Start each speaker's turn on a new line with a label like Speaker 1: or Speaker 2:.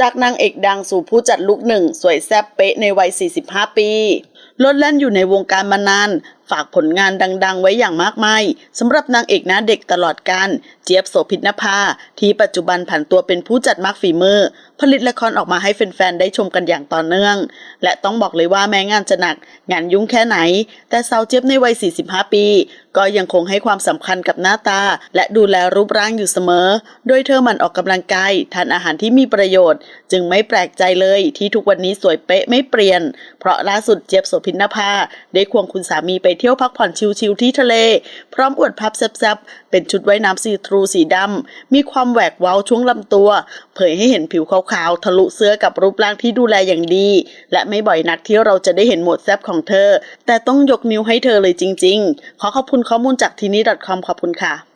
Speaker 1: จากนางเอกดังสู่ผู้จัดลุกหนึ่งสวยแซ่บเป๊ะในวัย 45 ปีลดแล่นอยู่ในวงการมานาน ฝากผลงานดังๆ ไว้อย่างมากมายสำหรับนางเอกหน้าเด็กตลอดการเจี๊ยบโสภิตนภา ที่ปัจจุบันผันตัวเป็นผู้จัดมากฝีมือ ผลิตละครออกมาให้แฟนๆ ได้ชมกันอย่างต่อเนื่อง และต้องบอกเลยว่าแม้งานจะหนัก งานยุ่งแค่ไหน แต่สาวเจี๊ยบในวัย 45 ปี ก็ยังคงให้ความสำคัญกับหน้าตา และดูแลรูปร่างอยู่เสมอ โดยเธอหมันออกกำลังกายทานอาหารที่มีประโยชน์ จึงไม่แปลกใจเลยที่ทุกวันนี้สวยเป๊ะไม่เปลี่ยน เพราะล่าสุดเจี๊ยบโสภินภาได้ควงคุณสามีไปเที่ยวพักผ่อนชิลๆที่ทะเล พร้อมอวดภาพแซ่บๆ เป็นชุดว่ายน้ำซีทรูสีดำ มีความแหวกเว้าช่วงลำตัว เผยให้เห็นผิวขาวๆ ทะลุเสื้อกับรูปร่างที่ดูแลอย่างดี และไม่บ่อยนักที่เราจะได้เห็นหมดแซ่บของเธอ แต่ต้องยกนิ้วให้เธอเลยจริง ๆ ขอขอบคุณข้อมูลจากทีนี้ .com ขอบคุณค่ะ